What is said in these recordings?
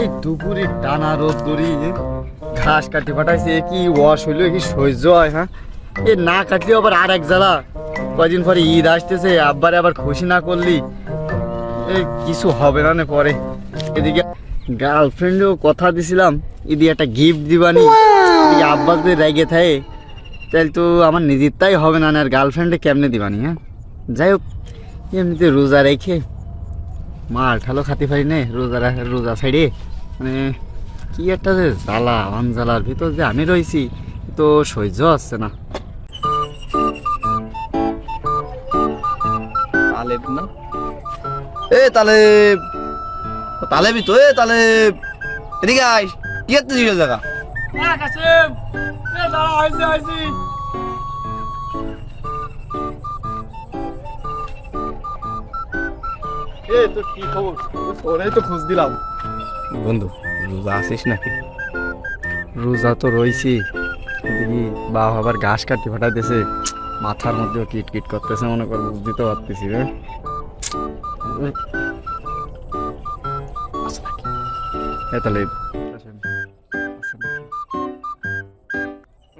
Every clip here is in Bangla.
এই দুপুরে টানা রোদ দড়ি ঘাস কাটি ফাটাইছে কি ওয়াশ হইল কি সহ্য হয় হ্যাঁ? এ না কাটলেও আবার আর এক জ্বালা। কয়দিন পরে ঈদ আসতেছে আব্বারে আবার খুশি না করলি। এ কিছু হবে না নে পরে। এদিকে গার্লফ্রেন্ডও কথা দিছিলাম এদিকে একটা গিফট দিবানি। এদিকে আব্বা যদি রেগে থাকে। তাহলে তো আমার নিজের তাই হবে না আর গার্লফ্রেন্ডে কেমনে দিবানি হ্যাঁ? যাই হোক এমনিতে রোজা রেখে মার ঠালো খাতে পারি নে রোজা রোজা ছাড়িয়ে মানে কি একটা যে জ্বালা আন জ্বালার ভিতর যে আমি রয়েছি তো সহ্য হচ্ছে না। তালেব না? এ তালে তালেবি তো এ তালে এদিকে আয় কি একটা জিজ্ঞেস দেখা এ তো কি খবর? তোরাই তো খোঁজ দিলাম। বন্ধু রোজা আসিস নাকি? রোজা তো রয়েছি বাবা আবার ঘাস কাটি ফাটাইতেছে। মাথার মধ্যেও কিট কিট করতেছে মনে কর বুঝতে পারতেছি রে তাহলে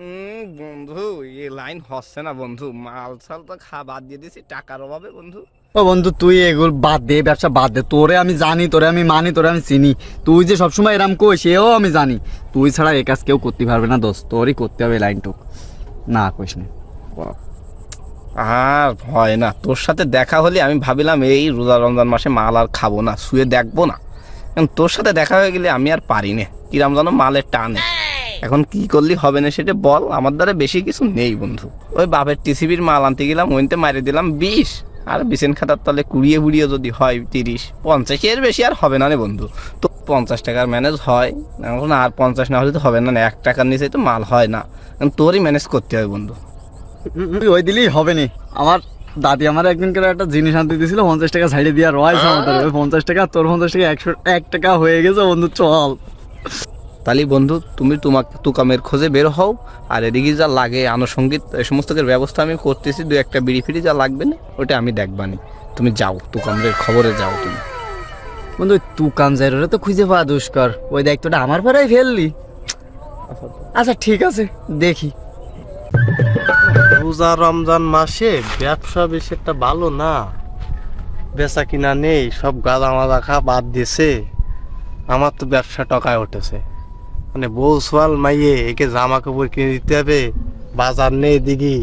উম, বন্ধু এই লাইন হচ্ছে না বন্ধু। মাল সাল তো খাবার দিয়ে দিছি টাকার অভাবে বন্ধু। ও বন্ধু, তুই এগুলো বাদ দে ব্যবসা বাদ দে। তোরে আমি জানি, তোরে আমি মানি, তোরে আমি চিনি। তুই যে সবসময় এরম কই, সেও আমি জানি। তুই ছাড়া এ কাজ কেউ করতে পারবে না, দোস্ত। তোরই করতে হবে লাইনটুক না, কইস না। আর হয় না, তোর সাথে দেখা হলে আমি ভাবিলাম এই রোজা রমজান মাসে মাল আর খাব না, শুয়ে দেখব না। তোর সাথে দেখা হয়ে গেলে আমি আর পারি না কিরাম যেন মালের টানে। এখন কি করলি হবে না সেটা বল, আমার দ্বারা বেশি কিছু নেই বন্ধু। ওই বাপের টিসিবির মাল আনতে গেলাম ওইতে মারি দিলাম বিশ। আর বিছেন খাতার তলে কুড়িয়ে কুড়িয়ে যদি হয় তিরিশ পঞ্চাশের বেশি আর হবে না রে বন্ধু। তো পঞ্চাশ টাকার ম্যানেজ হয় এখন আর পঞ্চাশ না হলে তো হবে না এক টাকার নিচে তো মাল হয় না। তোরই ম্যানেজ করতে হবে বন্ধু। ওই দিলেই হবে নি। আমার দাদি আমার একদিন করে একটা জিনিস আনতে দিয়েছিল পঞ্চাশ টাকা ছাড়ে দিয়ে রয়েছে আমাদের ওই পঞ্চাশ টাকা তোর পঞ্চাশ টাকা একশো এক টাকা হয়ে গেছে বন্ধু চল। তাহলে বন্ধু তুমি তোমাকে তুকামের খোঁজে বের হও আর এদিকে যা লাগে আনুষঙ্গিক এই সমস্ত কিছু ব্যবস্থা আমি করতেছি দু একটা বিড়ি ফিড়ি যা লাগবে না ওটা আমি দেখবানি। তুমি যাও তুকামের খবরে যাও তুমি। বন্ধু তু কাম যাই তো খুঁজে পাওয়া দুষ্কর। ওই দায়িত্বটা আমার পাড়ায় ফেললি। আচ্ছা ঠিক আছে দেখি। রোজা রমজান মাসে ব্যবসা বেশি একটা ভালো না। বেচা কিনা নেই সব গাদা মাদা খা বাদ দিয়েছে আমার তো ব্যবসা টকায় উঠেছে। মানে বউ সোয়াল মাইয়ে একে জামা কাপড় কিনে দিতে হবে, বাজার নেই দিঘি।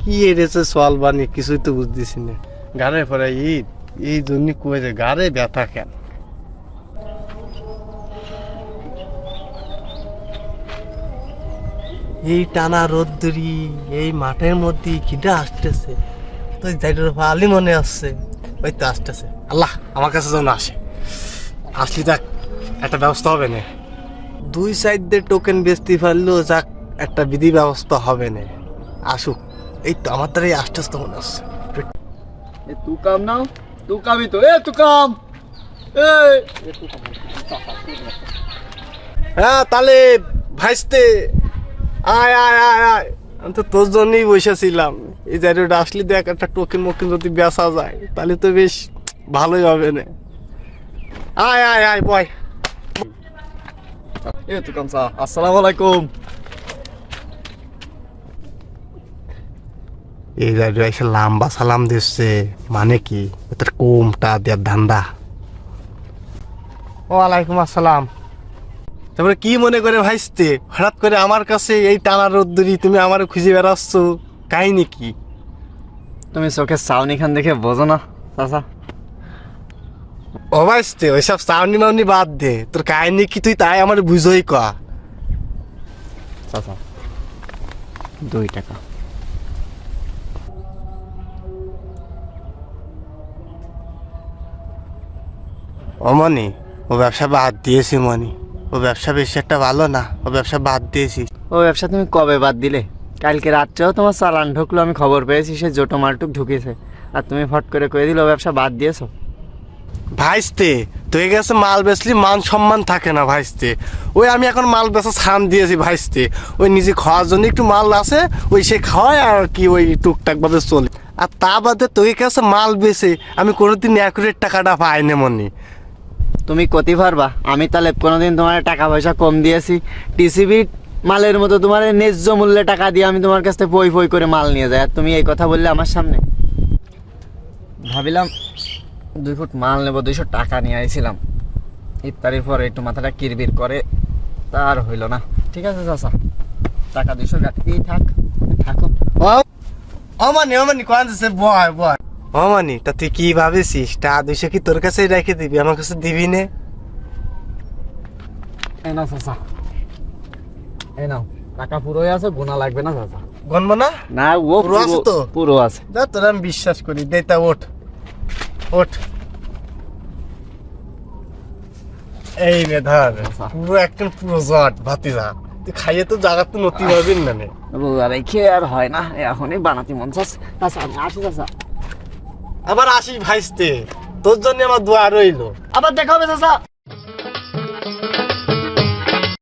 কি এনেছে সোয়াল বানিয়ে কিছুই তো বুঝতেছি না। গাড়ে পরে ঈদ, এই জন্য কয়েছে গাড়ে ব্যথা কেন? এই টানা রোদ্দুরি, এই মাঠের মধ্যে কিটা আসতেছে। তো যাইটার আলি মনে আসছে। ওই তো আসতেছে। আল্লাহ, আমার কাছে যেন আসে। আসলি দেখ একটা ব্যবস্থা হবে না। দুই সাইড দিয়ে টোকেন বেচতে পারলেও যাক একটা বিধি ব্যবস্থা হবে না। আসুক এই তো আমার দ্বারাই আসতে আসতে মনে হচ্ছে। এ তু কাম নাও তু কামই তো এ তু কাম। হ্যাঁ তাহলে ভাইস্তে আয় আয় আয় আয়। আমি তো তোর জন্যই বসেছিলাম। এই জায়গাটা আসলে দেখ একটা টোকেন মোকেন যদি বেচা যায় তাহলে তো বেশ ভালোই হবে না। আয় আয় আয় বয়। এ তু কাম সা আসসালামু আলাইকুম। এই জায়গাটা এসে লম্বা সালাম দিচ্ছে মানে কি? তোর কোমটা দেওয়ার ধান্দা। ওয়ালাইকুম আসসালাম। তারপরে কি মনে করে ভাইস্তে হঠাৎ করে আমার কাছে এই টানা রোদ্দুরি তুমি আমার খুঁজে বেড়াচ্ছ কাহিনি কি? তুমি চোখের চাউনি খান দেখে বোঝো না চাচা। ও ওইসব বাদ দে। তোর কাহিনি কি তুই তাই আমার বুঝোই চাচা দুই টাকা। ও মনি ও ব্যবসা বাদ দিয়েছি মনি। ও ব্যবসা বেশি একটা ভালো না ও ব্যবসা বাদ দিয়েছি। ও ব্যবসা তুমি কবে বাদ দিলে? কালকে রাত্রেও তোমার চালান ঢুকলো আমি খবর পেয়েছি সে জোটো মালটুক ঢুকেছে। আর তুমি ফট করে কয়ে দিলে ও ব্যবসা বাদ দিয়েছ? ভাইস্তে তুই গেছে মাল বেচলি, মান সম্মান থাকে না ভাইস্তে। ওই আমি এখন মাল বেচা ছান দিয়েছি ভাইস্তে। ওই নিজে খাওয়ার জন্য একটু মাল আছে, ওই সে খাওয়ায় আর কি ওই টুকটাক ভাবে চলে। আর তা বাদে তুই কাছে মাল বেচে, আমি কোনোদিন অ্যাকুরেট টাকাটা পাই না মনে। তুমি কতি পারবা? আমি তাহলে কোনোদিন তোমার টাকা পয়সা কম দিয়েছি। টিসিবি মালের মতো তোমার ন্যায্য মূল্যে টাকা দিয়ে আমি তোমার কাছ থেকে পই পই করে মাল নিয়ে যাই। আর তুমি এই কথা বললে আমার সামনে। ভাবিলাম। দুই ফুট মাল নেব দুইশো টাকা নিয়ে আইছিলাম। ইফতারির পর একটু মাথাটা কিরবির করে তার হইল না। ঠিক আছে চাচা টাকা দুইশো কাটতেই থাক থাকুক। অমানি অমানি কোন দিছে বয় বয়। অমানি তা তুই কি ভাবেছিস? টা দুইশো কি তোর কাছে রেখে দিবি? আমার কাছে দিবি নে। চাচা নাও। টাকা পুরোই আছে গোনা লাগবে না চাচা। গনবো না? না ও পুরো আছে তো? পুরো আছে। যা তোর আমি বিশ্বাস করি দে তা ওঠ। ওঠ। এই মেধার ধর। পুরো একদম পুরো জট ভাতিজা। তুই খাইয়ে তো জায়গা তো নতি পাবেন না নে। রোজা রেখে আর হয় না এখনই বানাতে মন চাচ্ছে। চাচা আমি আসি চাচা। আবার আসিস ভাইস্তে। তোর জন্য আমার দোয়া রইল। আবার দেখা হবে চাচা।